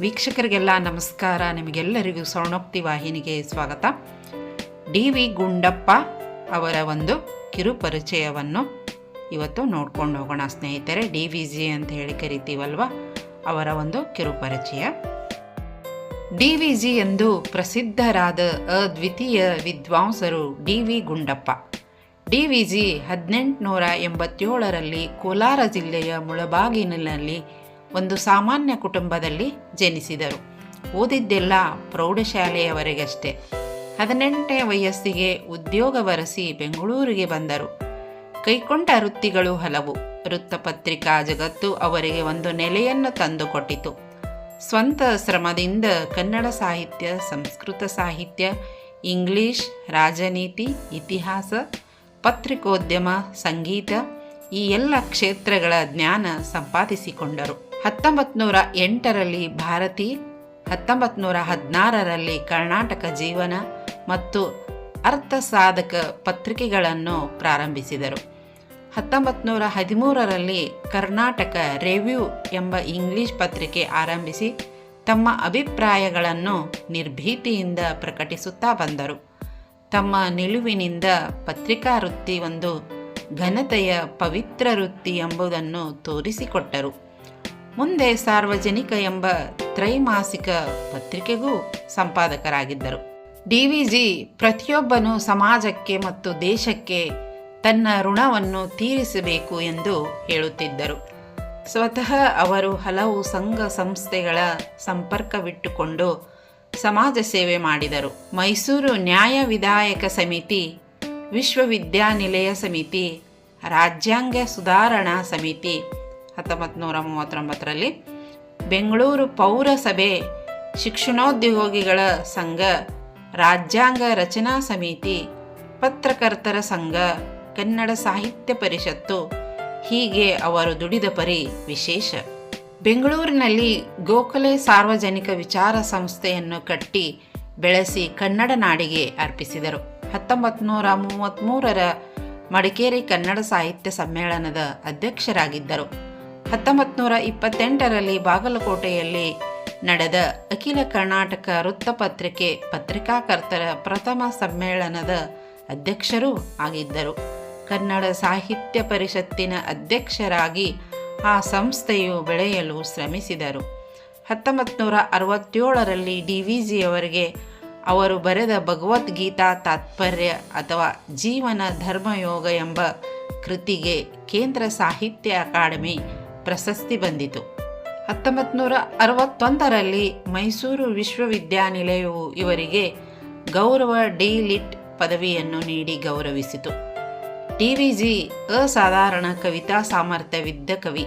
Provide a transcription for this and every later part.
ವೀಕ್ಷಕರಿಗೆಲ್ಲ ನಮಸ್ಕಾರ. ನಿಮಗೆಲ್ಲರಿಗೂ ಸ್ವರ್ಣೋಕ್ತಿ ವಾಹಿನಿಗೆ ಸ್ವಾಗತ. ಡಿ ವಿ ಗುಂಡಪ್ಪ ಅವರ ಒಂದು ಕಿರು ಪರಿಚಯವನ್ನು ಇವತ್ತು ನೋಡ್ಕೊಂಡು ಹೋಗೋಣ. ಸ್ನೇಹಿತರೆ, ಡಿ ವಿ ಜಿ ಅಂತ ಹೇಳಿ ಕರಿತೀವಲ್ವ? ಅವರ ಒಂದು ಕಿರು ಪರಿಚಯ ಡಿ ವಿ ಜಿ ಎಂದು ಪ್ರಸಿದ್ಧರಾದ ಅದ್ವಿತೀಯ ವಿದ್ವಾಂಸರು D V Gundappa. D V G ಹದಿನೆಂಟುನೂರ ಎಂಬತ್ತೇಳರಲ್ಲಿ ಕೋಲಾರ ಜಿಲ್ಲೆಯ ಮುಳಬಾಗಿಲಿನಲ್ಲಿ ಒಂದು ಸಾಮಾನ್ಯ ಕುಟುಂಬದಲ್ಲಿ ಜನಿಸಿದರು. ಓದಿದ್ದೆಲ್ಲ ಪ್ರೌಢಶಾಲೆಯವರೆಗಷ್ಟೇ. ಹದಿನೆಂಟನೇ ವಯಸ್ಸಿಗೆ ಉದ್ಯೋಗ ಬರೆಸಿ ಬೆಂಗಳೂರಿಗೆ ಬಂದರು. ಕೈಕೊಂಡ ವೃತ್ತಿಗಳು ಹಲವು. ವೃತ್ತಪತ್ರಿಕಾ ಜಗತ್ತು ಅವರಿಗೆ ಒಂದು ನೆಲೆಯನ್ನು ತಂದುಕೊಟ್ಟಿತು. ಸ್ವಂತ ಶ್ರಮದಿಂದ ಕನ್ನಡ ಸಾಹಿತ್ಯ, ಸಂಸ್ಕೃತ ಸಾಹಿತ್ಯ, ಇಂಗ್ಲಿಷ್, ರಾಜನೀತಿ, ಇತಿಹಾಸ, ಪತ್ರಿಕೋದ್ಯಮ, ಸಂಗೀತ ಈ ಎಲ್ಲ ಕ್ಷೇತ್ರಗಳ ಜ್ಞಾನ ಸಂಪಾದಿಸಿಕೊಂಡರು. ಹತ್ತೊಂಬತ್ತು ನೂರ ಎಂಟರಲ್ಲಿ ಭಾರತಿ ಹತ್ತೊಂಬತ್ತು ನೂರ ಹದಿನಾರರಲ್ಲಿ ಕರ್ನಾಟಕ ಜೀವನ ಮತ್ತು ಅರ್ಥ ಸಾಧಕ ಪತ್ರಿಕೆಗಳನ್ನು ಪ್ರಾರಂಭಿಸಿದರು. ಹತ್ತೊಂಬತ್ತು ನೂರ ಹದಿಮೂರರಲ್ಲಿ ಕರ್ನಾಟಕ ರೆವ್ಯೂ ಎಂಬ ಇಂಗ್ಲಿಷ್ ಪತ್ರಿಕೆ ಆರಂಭಿಸಿ ತಮ್ಮ ಅಭಿಪ್ರಾಯಗಳನ್ನು ನಿರ್ಭೀತಿಯಿಂದ ಪ್ರಕಟಿಸುತ್ತಾ ಬಂದರು. ತಮ್ಮ ನಿಲುವಿನಿಂದ ಪತ್ರಿಕಾ ವೃತ್ತಿ ಒಂದು ಘನತೆಯ ಪವಿತ್ರ ವೃತ್ತಿ ಎಂಬುದನ್ನು ತೋರಿಸಿಕೊಟ್ಟರು. ಮುಂದೆ ಸಾರ್ವಜನಿಕ ಎಂಬ ತ್ರೈಮಾಸಿಕ ಪತ್ರಿಕೆಗೂ ಸಂಪಾದಕರಾಗಿದ್ದರು. ಡಿ ವಿ ಜಿ ಪ್ರತಿಯೊಬ್ಬನು ಸಮಾಜಕ್ಕೆ ಮತ್ತು ದೇಶಕ್ಕೆ ತನ್ನ ಋಣವನ್ನು ತೀರಿಸಬೇಕು ಎಂದು ಹೇಳುತ್ತಿದ್ದರು. ಸ್ವತಃ ಅವರು ಹಲವು ಸಂಘ ಸಂಸ್ಥೆಗಳ ಸಂಪರ್ಕವಿಟ್ಟುಕೊಂಡು ಸಮಾಜ ಸೇವೆ ಮಾಡಿದರು. ಮೈಸೂರು ನ್ಯಾಯ ವಿಧಾಯಕ ಸಮಿತಿ, ವಿಶ್ವವಿದ್ಯಾನಿಲಯ ಸಮಿತಿ, ರಾಜ್ಯಾಂಗ ಸುಧಾರಣಾ ಸಮಿತಿ ಹತ್ತೊಂಬತ್ತು ನೂರ ಮೂವತ್ತೊಂಬತ್ತರಲ್ಲಿ ಬೆಂಗಳೂರು ಪೌರಸಭೆ ಶಿಕ್ಷಣೋದ್ಯೋಗಿಗಳ ಸಂಘ, ರಾಜ್ಯಾಂಗ ರಚನಾ ಸಮಿತಿ, ಪತ್ರಕರ್ತರ ಸಂಘ, ಕನ್ನಡ ಸಾಹಿತ್ಯ ಪರಿಷತ್ತು, ಹೀಗೆ ಅವರು ದುಡಿದ ಪರಿ ವಿಶೇಷ. ಬೆಂಗಳೂರಿನಲ್ಲಿ ಗೋಖಲೆ ಸಾರ್ವಜನಿಕ ವಿಚಾರ ಸಂಸ್ಥೆಯನ್ನು ಕಟ್ಟಿ ಬೆಳೆಸಿ ಕನ್ನಡ ನಾಡಿಗೆ ಅರ್ಪಿಸಿದರು. ಹತ್ತೊಂಬತ್ತು ನೂರ ಮೂವತ್ತ್ಮೂರರ ಮಡಿಕೇರಿ ಕನ್ನಡ ಸಾಹಿತ್ಯ ಸಮ್ಮೇಳನದ ಅಧ್ಯಕ್ಷರಾಗಿದ್ದರು. ಹತ್ತೊಂಬತ್ತು ನೂರ ಇಪ್ಪತ್ತೆಂಟರಲ್ಲಿ ಬಾಗಲಕೋಟೆಯಲ್ಲಿ ನಡೆದ ಅಖಿಲ ಕರ್ನಾಟಕ ವೃತ್ತಪತ್ರಿಕೆ ಪತ್ರಿಕಾಕರ್ತರ ಪ್ರಥಮ ಸಮ್ಮೇಳನದ ಅಧ್ಯಕ್ಷರೂ ಆಗಿದ್ದರು. ಕನ್ನಡ ಸಾಹಿತ್ಯ ಪರಿಷತ್ತಿನ ಅಧ್ಯಕ್ಷರಾಗಿ ಆ ಸಂಸ್ಥೆಯು ಬೆಳೆಯಲು ಶ್ರಮಿಸಿದರು. ಹತ್ತೊಂಬತ್ತು ನೂರ ಅರವತ್ತೇಳರಲ್ಲಿ ಡಿ ವಿ ಜಿಯವರಿಗೆ ಅವರು ಬರೆದ ಭಗವದ್ಗೀತಾ ತಾತ್ಪರ್ಯ ಅಥವಾ ಜೀವನ ಧರ್ಮಯೋಗ ಎಂಬ ಕೃತಿಗೆ ಕೇಂದ್ರ ಸಾಹಿತ್ಯ ಅಕಾಡೆಮಿ ಪ್ರಶಸ್ತಿ ಬಂದಿತು. ಹತ್ತೊಂಬತ್ತು ನೂರ ಅರವತ್ತೊಂದರಲ್ಲಿ ಮೈಸೂರು ವಿಶ್ವವಿದ್ಯಾನಿಲಯವು ಇವರಿಗೆ ಗೌರವ ಡಿ ಲಿಟ್ ಪದವಿಯನ್ನು ನೀಡಿ ಗೌರವಿಸಿತು. ಡಿ ವಿ ಜಿ ಅಸಾಧಾರಣ ಕವಿತಾ ಸಾಮರ್ಥ್ಯವಿದ್ದ ಕವಿ.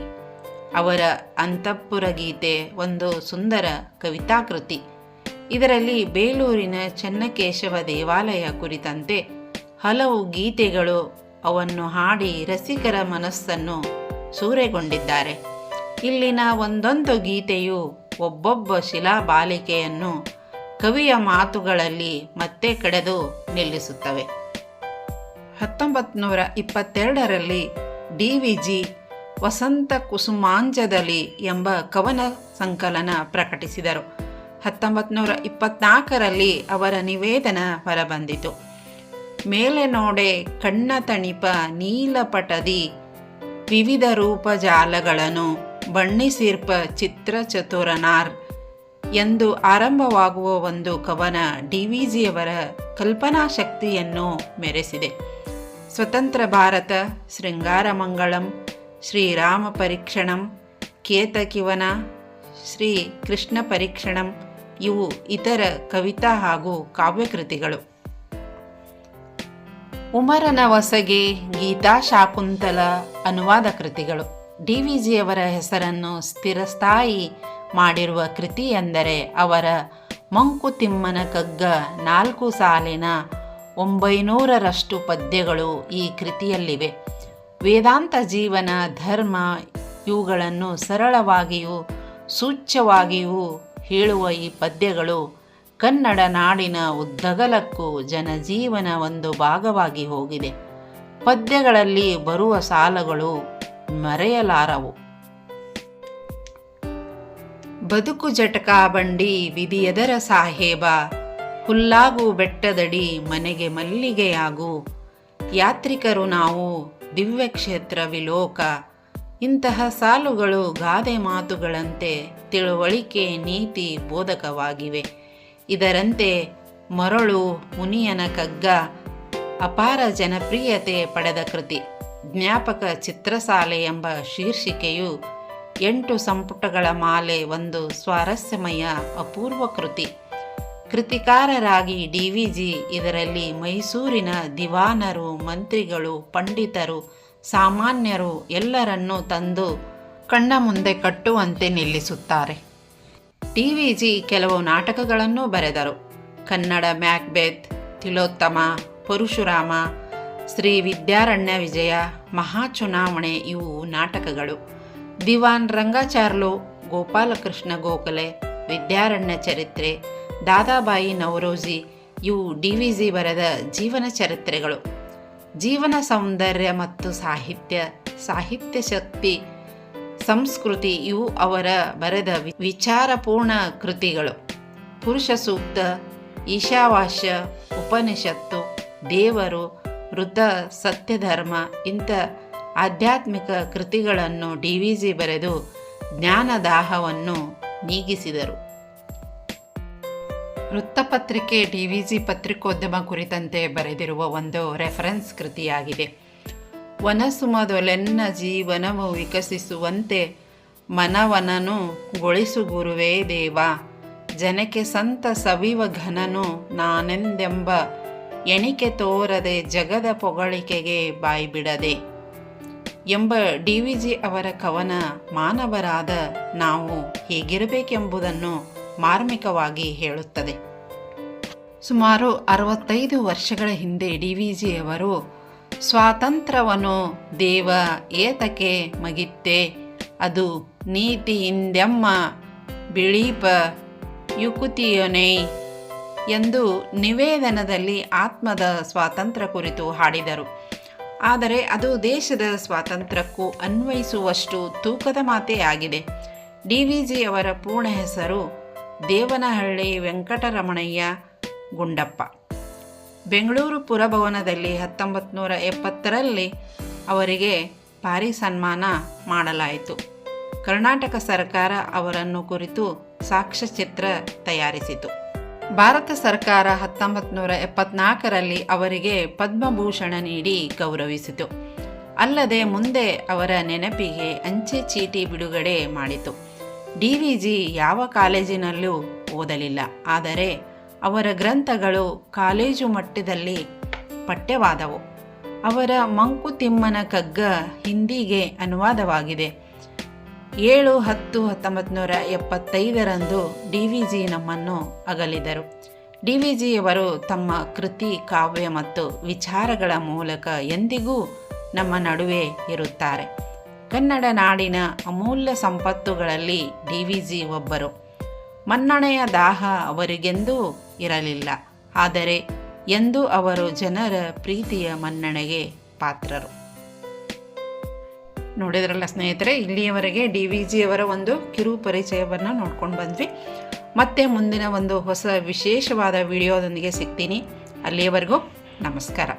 ಅವರ ಅಂತಃಪುರ ಗೀತೆ ಒಂದು ಸುಂದರ ಕವಿತಾಕೃತಿ ಇದರಲ್ಲಿ ಬೇಲೂರಿನ ಚೆನ್ನಕೇಶವ ದೇವಾಲಯ ಕುರಿತಂತೆ ಹಲವು ಗೀತೆಗಳು ಅವನ್ನು ಹಾಡಿ ರಸಿಕರ ಮನಸ್ಸನ್ನು ಸೂರೆಗೊಂಡಿದ್ದಾರೆ. ಇಲ್ಲಿನ ಒಂದೊಂದು ಗೀತೆಯು ಒಬ್ಬೊಬ್ಬ ಶಿಲಾ ಬಾಲಿಕೆಯನ್ನು ಕವಿಯ ಮಾತುಗಳಲ್ಲಿ ಮತ್ತೆ ಕಡೆದು ನಿಲ್ಲಿಸುತ್ತವೆ. ಹತ್ತೊಂಬತ್ತು ನೂರ ಇಪ್ಪತ್ತೆರಡರಲ್ಲಿ D V G Vasanta Kusumanjali ಎಂಬ ಕವನ ಸಂಕಲನ ಪ್ರಕಟಿಸಿದರು. ಹತ್ತೊಂಬತ್ತು ನೂರ ಇಪ್ಪತ್ನಾಲ್ಕರಲ್ಲಿ ಅವರ ನಿವೇದನ ಹೊರಬಂದಿತು. ಮೇಲೆ ನೋಡೆ ಕಣ್ಣ ತಣಿಪ ನೀಲಪಟದಿ ವಿವಿಧ ರೂಪಜಾಲಗಳನ್ನು ಬಣ್ಣಿಸಿರ್ಪ ಚಿತ್ರ ಚತುರನಾರ್ ಎಂದು ಆರಂಭವಾಗುವ ಒಂದು ಕವನ ಡಿ ವಿ ಜಿಯವರ ಕಲ್ಪನಾ ಶಕ್ತಿಯನ್ನು ಮೆರೆಸಿದೆ. ಸ್ವತಂತ್ರ ಭಾರತ, ಶೃಂಗಾರಮಂಗಳಂ, ಶ್ರೀರಾಮ ಪರೀಕ್ಷಣಂ ಕೇತಕಿವನ ಶ್ರೀ ಕೃಷ್ಣ ಪರೀಕ್ಷಣಂ ಇವು ಇತರ ಕವಿತಾ ಹಾಗೂ ಕಾವ್ಯಕೃತಿಗಳು. ಉಮರನ ವಸಗೆ ಗೀತಾ ಶಾಕುಂತಲ ಅನುವಾದ ಕೃತಿಗಳು. ಡಿ ವಿ ಜಿಯವರ ಹೆಸರನ್ನು ಸ್ಥಿರಸ್ಥಾಯಿ ಮಾಡಿರುವ ಕೃತಿ ಎಂದರೆ ಅವರ ಮಂಕುತಿಮ್ಮನ ಕಗ್ಗ ನಾಲ್ಕು ಸಾಲಿನ ಒಂಬೈನೂರರಷ್ಟು ಪದ್ಯಗಳು ಈ ಕೃತಿಯಲ್ಲಿವೆ. ವೇದಾಂತ ಜೀವನ, ಧರ್ಮ ಇವುಗಳನ್ನು ಸರಳವಾಗಿಯೂ ಸೂಚ್ಯವಾಗಿಯೂ ಹೇಳುವ ಈ ಪದ್ಯಗಳು ಕನ್ನಡ ನಾಡಿನ ಉದ್ದಗಲಕ್ಕೂ ಜನಜೀವನ ಒಂದು ಭಾಗವಾಗಿ ಹೋಗಿದೆ. ಪದ್ಯಗಳಲ್ಲಿ ಬರುವ ಸಾಲಗಳು ಮರೆಯಲಾರವು. ಬದುಕು ಜಟಕಾ ಬಂಡಿ ವಿಧಿಯದರ ಸಾಹೇಬ, ಹುಲ್ಲಾಗು ಬೆಟ್ಟದಡಿ ಮನೆಗೆ ಮಲ್ಲಿಗೆಯಾಗು. ಯಾತ್ರಿಕರು ನಾವು ದಿವ್ಯ ಕ್ಷೇತ್ರ ವಿಲೋಕ. ಇಂತಹ ಸಾಲುಗಳು ಗಾದೆ ಮಾತುಗಳಂತೆ ತಿಳುವಳಿಕೆ ನೀತಿ ಬೋಧಕವಾಗಿವೆ. ಇದರಂತೆ ಮರಳು, ಮುನಿಯನ ಕಗ್ಗ, ಅಪಾರ ಜನಪ್ರಿಯತೆ ಪಡೆದ ಕೃತಿ. ಜ್ಞಾಪಕ ಚಿತ್ರಸಾಲೆ ಎಂಬ ಶೀರ್ಷಿಕೆಯು ಎಂಟು ಸಂಪುಟಗಳ ಮಾಲೆ ಒಂದು ಸ್ವಾರಸ್ಯಮಯ ಅಪೂರ್ವ ಕೃತಿ. ಕೃತಿಕಾರರಾಗಿ ಡಿ ವಿ ಜಿ ಇದರಲ್ಲಿ ಮೈಸೂರಿನ ದಿವಾನರು, ಮಂತ್ರಿಗಳು, ಪಂಡಿತರು, ಸಾಮಾನ್ಯರು ಎಲ್ಲರನ್ನೂ ತಂದು ಕಣ್ಣ ಮುಂದೆ ಕಟ್ಟುವಂತೆ ನಿಲ್ಲಿಸುತ್ತಾರೆ. ಟಿ ವಿ ಜಿ ಕೆಲವು ನಾಟಕಗಳನ್ನು ಬರೆದರು. ಕನ್ನಡ ಮ್ಯಾಕ್ಬೆತ್, ತಿಲೋತ್ತಮ, ಪರಶುರಾಮ, ಶ್ರೀ ವಿದ್ಯಾರಣ್ಯ ವಿಜಯ, ಮಹಾಚುನಾವಣೆ ಇವು ನಾಟಕಗಳು. ದಿವಾನ್ ರಂಗಾಚಾರ್ಲು, ಗೋಪಾಲಕೃಷ್ಣ ಗೋಖಲೆ, ವಿದ್ಯಾರಣ್ಯ ಚರಿತ್ರೆ, ದಾದಾಬಾಯಿ ನವರೋಜಿ ಇವು ಡಿ ವಿ ಜಿ ಬರೆದ ಜೀವನ ಚರಿತ್ರೆಗಳು. ಜೀವನ ಸೌಂದರ್ಯ ಮತ್ತು ಸಾಹಿತ್ಯ ಸಾಹಿತ್ಯ ಶಕ್ತಿ ಸಂಸ್ಕೃತಿ ಇವು ಅವರ ಬರೆದ ವಿಚಾರಪೂರ್ಣ ಕೃತಿಗಳು. ಪುರುಷ ಸೂಕ್ತ, ಈಶಾವಾಸ್ಯ, ಉಪನಿಷತ್ತು, ದೇವರು, ವೃದ್ಧ ಸತ್ಯಧರ್ಮ ಇಂಥ ಆಧ್ಯಾತ್ಮಿಕ ಕೃತಿಗಳನ್ನು ಡಿ ವಿ ಜಿ ಬರೆದು ಜ್ಞಾನದಾಹವನ್ನು ನೀಗಿಸಿದರು. ವೃತ್ತಪತ್ರಿಕೆ ಡಿ ವಿ ಜಿ ಪತ್ರಿಕೋದ್ಯಮ ಕುರಿತಂತೆ ಬರೆದಿರುವ ಒಂದು ರೆಫರೆನ್ಸ್ ಕೃತಿಯಾಗಿದೆ. ವನಸುಮದೊಲೆನ್ನ ಜೀವನವು ವಿಕಸಿಸುವಂತೆ ಮನವನನು ಗೊಳಿಸು ಗುರುವೇ ದೇವ. ಜನಕ್ಕೆ ಸಂತ ಸವಿವ ಘನನು ನಾನೆಂದೆಂಬ ಎಣಿಕೆ ತೋರದೆ ಜಗದ ಪೊಗಳಿಕೆಗೆ ಬಾಯ್ಬಿಡದೆ ಎಂಬ ಡಿ ವಿ ಜಿ ಅವರ ಕವನ ಮಾನವರಾದ ನಾವು ಹೇಗಿರಬೇಕೆಂಬುದನ್ನು ಮಾರ್ಮಿಕವಾಗಿ ಹೇಳುತ್ತದೆ. ಸುಮಾರು ಅರವತ್ತೈದು ವರ್ಷಗಳ ಹಿಂದೆ ಡಿ ವಿ ಸ್ವಾತಂತ್ರ್ಯವನ್ನು ದೇವ ಏತಕೆ ಮಗಿತ್ತೆ? ಅದು ನೀತಿಯಿಂದೆಮ್ಮ ಬಿಳೀಪ ಯುಕುತಿಯೊನೇ? ಎಂದು ನಿವೇದನದಲ್ಲಿ ಆತ್ಮದ ಸ್ವಾತಂತ್ರ್ಯ ಕುರಿತು ಹಾಡಿದರು. ಆದರೆ ಅದು ದೇಶದ ಸ್ವಾತಂತ್ರ್ಯಕ್ಕೂ ಅನ್ವಯಿಸುವಷ್ಟು ತೂಕದ ಮಾತೇ ಆಗಿದೆ. ಡಿ ವಿ ಜಿ ಅವರ ಪೂರ್ಣ ಹೆಸರು ದೇವನಹಳ್ಳಿ ವೆಂಕಟರಮಣಯ್ಯ ಗುಂಡಪ್ಪ. ಬೆಂಗಳೂರು ಪುರಭವನದಲ್ಲಿ ಹತ್ತೊಂಬತ್ತು ನೂರ ಎಪ್ಪತ್ತರಲ್ಲಿ ಅವರಿಗೆ ಭಾರಿ ಸನ್ಮಾನ ಮಾಡಲಾಯಿತು. ಕರ್ನಾಟಕ ಸರ್ಕಾರ ಅವರನ್ನು ಕುರಿತು ಸಾಕ್ಷ್ಯಚಿತ್ರ ತಯಾರಿಸಿತು. ಭಾರತ ಸರ್ಕಾರ ಹತ್ತೊಂಬತ್ತು ನೂರ ಎಪ್ಪತ್ನಾಲ್ಕರಲ್ಲಿ ಅವರಿಗೆ ಪದ್ಮಭೂಷಣ ನೀಡಿ ಗೌರವಿಸಿತು. ಅಲ್ಲದೆ ಮುಂದೆ ಅವರ ನೆನಪಿಗೆ ಅಂಚೆ ಚೀಟಿ ಬಿಡುಗಡೆ ಮಾಡಿತು. ಡಿ ವಿ ಜಿ ಯಾವ ಕಾಲೇಜಿನಲ್ಲೂ ಓದಲಿಲ್ಲ. ಆದರೆ ಅವರ ಗ್ರಂಥಗಳು ಕಾಲೇಜು ಮಟ್ಟದಲ್ಲಿ ಪಠ್ಯವಾದವು. ಅವರ ಮಂಕುತಿಮ್ಮನ ಕಗ್ಗ ಹಿಂದಿಗೆ ಅನುವಾದವಾಗಿದೆ. ಏಳು ಹತ್ತು ಹತ್ತೊಂಬತ್ತು ನೂರ ಎಪ್ಪತ್ತೈದರಂದು ಡಿ ವಿ ಜಿ ನಮ್ಮನ್ನು ಅಗಲಿದರು. ಡಿ ವಿ ಜಿಯವರು ತಮ್ಮ ಕೃತಿ, ಕಾವ್ಯ ಮತ್ತು ವಿಚಾರಗಳ ಮೂಲಕ ಎಂದಿಗೂ ನಮ್ಮ ನಡುವೆ ಇರುತ್ತಾರೆ. ಕನ್ನಡ ನಾಡಿನ ಅಮೂಲ್ಯ ಸಂಪತ್ತುಗಳಲ್ಲಿ ಡಿ ವಿ ಜಿ ಒಬ್ಬರು. ಮನ್ನಣೆಯ ದಾಹ ಅವರಿಗೆಂದೂ ಇರಲಿಲ್ಲ. ಆದರೆ ಎಂದು ಅವರು ಜನರ ಪ್ರೀತಿಯ ಮನ್ನಣೆಗೆ ಪಾತ್ರರು. ನೋಡಿದ್ರಲ್ಲ ಸ್ನೇಹಿತರೆ, ಇಲ್ಲಿಯವರೆಗೆ ಡಿ ವಿ ಜಿಯವರ ಒಂದು ಕಿರು ಪರಿಚಯವನ್ನು ನೋಡ್ಕೊಂಡು ಬಂದ್ವಿ. ಮತ್ತೆ ಮುಂದಿನ ಒಂದು ಹೊಸ ವಿಶೇಷವಾದ ವಿಡಿಯೋದೊಂದಿಗೆ ಸಿಗ್ತೀನಿ. ಅಲ್ಲಿಯವರೆಗೂ ನಮಸ್ಕಾರ.